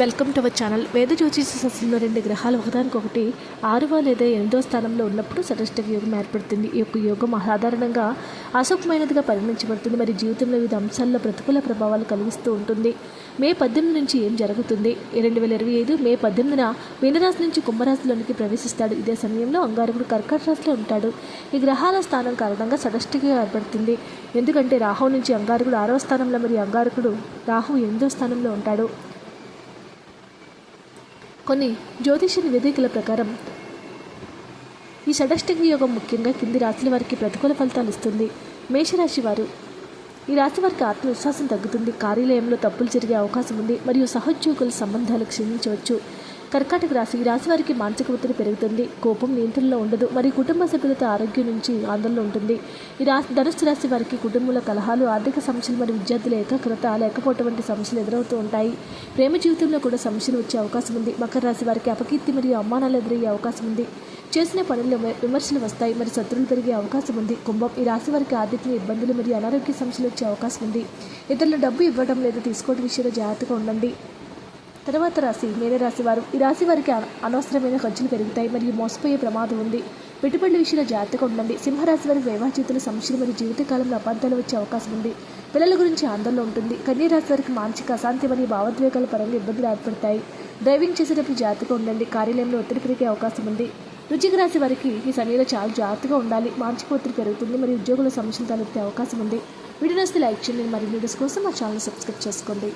Welcome to our channel. వేద జ్యోతిషంలో రెండు గ్రహాలు ఒకదానికొకటి ఆరవ లేదా ఎనిమిదవ స్థానంలో ఉన్నప్పుడు సటష్టక యోగం ఏర్పడుతుంది. ఈ యొక్క యోగం సాధారణంగా అశుభమైనదిగా పరిగణించబడుతుంది. మరి జీవితంలో వివిధ అంశాల్లో ప్రతికూల ప్రభావాలు కలిగిస్తూ ఉంటుంది. మే పద్దెనిమిది నుంచి ఏం జరుగుతుంది? రెండు వేల ఇరవై ఐదు మే పద్దెనిమిదిన మీనరాశి నుంచి కుంభరాశిలోనికి ప్రవేశిస్తాడు. ఇదే సమయంలో అంగారకుడు కర్కట రాశిలో ఉంటాడు. ఈ గ్రహాల స్థానం కారణంగా సడష్టిగా ఏర్పడుతుంది. ఎందుకంటే రాహు నుంచి అంగారకుడు ఆరవ స్థానంలో మరియు అంగారకుడు రాహు ఎనిమిదవ స్థానంలో ఉంటాడు. కొన్ని జ్యోతిష నివేదికల ప్రకారం ఈ షడష్టిక యోగం ముఖ్యంగా కింది రాశుల వారికి ప్రతికూల ఫలితాలు ఇస్తుంది. మేషరాశి వారు ఈ రాశి వారికి ఆత్మవిశ్వాసం తగ్గుతుంది. కార్యాలయంలో తప్పులు జరిగే అవకాశం ఉంది. మరియు సహోద్యోగుల సంబంధాలు క్షీణించవచ్చు. కర్కాటక రాశి ఈ రాశి వారికి మానసిక ఒత్తిడి పెరుగుతుంది కోపం నియంత్రణలో ఉండదు మరి కుటుంబ సభ్యులతో ఆరోగ్యం నుంచి ఆందోళన ఉంటుంది. ఈ రాశి ధనుసు రాశి వారికి కుటుంబంలో కలహాలు ఆర్థిక సమస్యలు మరియు విద్యార్థుల ఏకాగ్రత లేకపోవటం వంటి సమస్యలు ఎదురవుతూ ఉంటాయి. ప్రేమ జీవితంలో కూడా సమస్యలు వచ్చే అవకాశం ఉంది. మకర రాశి వారికి అపకీర్తి మరియు అవమానాలు ఎదురయ్యే అవకాశం ఉంది. చేసిన పనుల్లో విమర్శలు వస్తాయి మరి శత్రువులు పెరిగే అవకాశం ఉంది. కుంభం ఈ రాశి వారికి ఆర్థిక ఇబ్బందులు మరియు అనారోగ్య సమస్యలు వచ్చే అవకాశం ఉంది. ఇతరులు డబ్బు ఇవ్వడం లేదా తీసుకోవడం విషయంలో జాగ్రత్తగా ఉండండి. తర్వాత రాశి మేనే రాశి వారు ఈ రాశి వారికి అనవసరమైన ఖర్చులు పెరుగుతాయి మరియు మోసపోయే ప్రమాదం ఉంది. పెట్టుబడుల విషయంలో జాగ్రత్తగా ఉండండి. సింహరాశి వారికి వైవాహ సమస్యలు మరియు జీవితకాలంలో అబద్ధాలు వచ్చే అవకాశం ఉంది. పిల్లల గురించి ఆందోళన ఉంటుంది. కన్యా రాశి వారికి మానసిక అశాంతి మరియు భావోద్వేగాల పరంగా ఇబ్బందులు ఏర్పడతాయి. డ్రైవింగ్ చేసేటప్పుడు జాగ్రత్తగా ఉండండి. కార్యాలయంలో ఒత్తిడి పెరిగే అవకాశం ఉంది. రుచిక రాశి వారికి ఈ సమయంలో చాలా జాగ్రత్తగా ఉండాలి. మానసిక ఒత్తిడి పెరుగుతుంది మరియు ఉద్యోగుల సమస్యలు తలెత్తే అవకాశం ఉంది. వీడియో నచ్చితే లైక్ చేయండి. మరియు వీడియోస్ కోసం మా ఛానల్ సబ్స్క్రైబ్ చేసుకోండి.